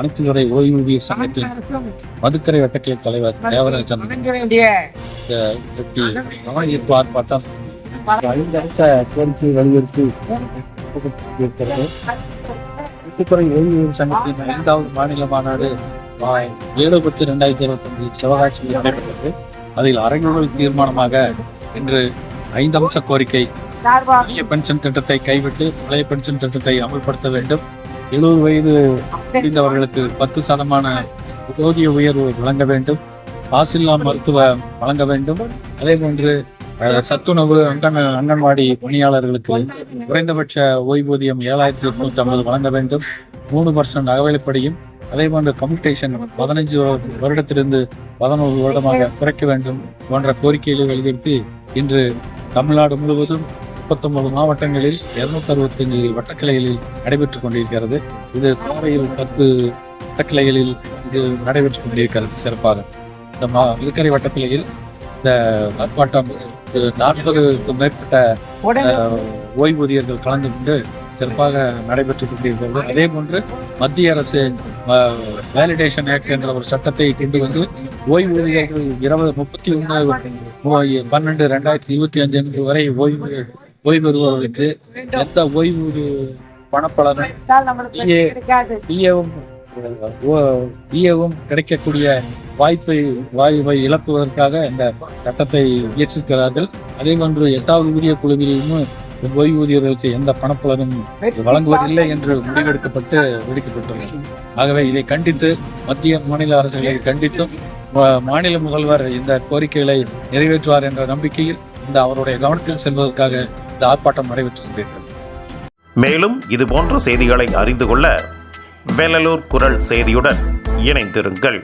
அனைத்துறை ஓய்வூதிய சங்கத்தின் மதுக்கரை வட்டக்கிளை தலைவர் தேவராஜன். நோயீர்ப்பு ஆர்ப்பாட்டம் ஐந்து அரச கோரிக்கை வலியுறுத்தி அனைத்துறை ஓய்வூதிய சங்கத்தின் ஐந்தாவது மாநில மாநாடு ஏழு பத்து ரெண்டாயிரத்தி இருபத்தஞ்சு சிவகாசியில் நடைபெற்றது. அதில் அரைநூறு தீர்மானமாக இன்று ஐந்து அம்ச கோரிக்கை பென்ஷன் திட்டத்தை கைவிட்டு பழைய பென்ஷன் திட்டத்தை அமல்படுத்த வேண்டும். எழுபது வயது முடிந்தவர்களுக்கு பத்து சதமான ஊதிய உயர்வு வழங்க வேண்டும். காசில்லா மருத்துவம் வழங்க வேண்டும். அதே போன்று சத்துணவு அங்கன் அங்கன்வாடி பணியாளர்களுக்கு குறைந்தபட்ச ஓய்வூதியம் ஏழாயிரத்தி எட்நூத்தி ஐம்பது வழங்க வேண்டும். மூணு பர்சன்ட் அகவிலைப்படியும் அதே போன்று கம்யூட்டேஷன் பதினஞ்சு வருடத்திலிருந்து பதினோரு வருடமாக குறைக்க வேண்டும் போன்ற கோரிக்கைகளை வலியுறுத்தி இன்று தமிழ்நாடு முழுவதும் முப்பத்தொன்பது மாவட்டங்களில் இருநூத்தி அறுபத்தஞ்சு வட்டக்கிளைகளில் நடைபெற்றுக் கொண்டிருக்கிறது. இது கோவையில் பத்து வட்டக்கிளைகளில் இது நடைபெற்றுக் கொண்டிருக்கிறது சிறப்பாக. இந்த மா இதுக்கரை வட்டக்கிளையில் இந்த ஆர்ப்பாட்டம் நாற்பதுக்கும் மேற்பட்ட ஓய்வூதியர்கள் கலந்து கொண்டு சிறப்பாக நடைபெற்றுக் கொண்டிருக்கிறது. அதே போன்று மத்திய அரசு வேலிடேஷன் ஆக்ட் என்ற ஒரு சட்டத்தை கொண்டு வந்து ஓய்வூதியர்கள் இருபது முப்பத்தி ஒன்று பன்னெண்டு ரெண்டாயிரத்தி இருபத்தி அஞ்சு அன்று வரை ஓய்வு ஓய்வு பெறுபவர்களுக்கு எந்த ஓய்வு பணப்பலனும் பிஏவும் கிடைக்கக்கூடிய வாய்ப்பை வாய்ப்பை இழப்புவதற்காக இந்த சட்டத்தை இயற்றிருக்கிறார்கள். அதே போன்று எட்டாவது ஊதிய குழுவிலும் ஓய்வூதியர்களுக்கு எந்த பணப்பலனும் வழங்குவதில்லை என்று முடிவெடுக்கப்பட்டு வெடிக்கப்பட்டுள்ளது. ஆகவே இதை கண்டித்து மத்திய மாநில அரசுகளை கண்டித்தும் மாநில முதல்வர் இந்த கோரிக்கைகளை நிறைவேற்றுவார் என்ற நம்பிக்கையில் இந்த அவருடைய கவனத்தில் செல்வதற்காக இந்த ஆர்ப்பாட்டம் நடைபெற்றுக் கொண்டிருக்கிறது. மேலும் இதுபோன்ற செய்திகளை அறிந்து கொள்ள வேலலூர் குரல் செய்தியுடன் இணைந்திருங்கள்.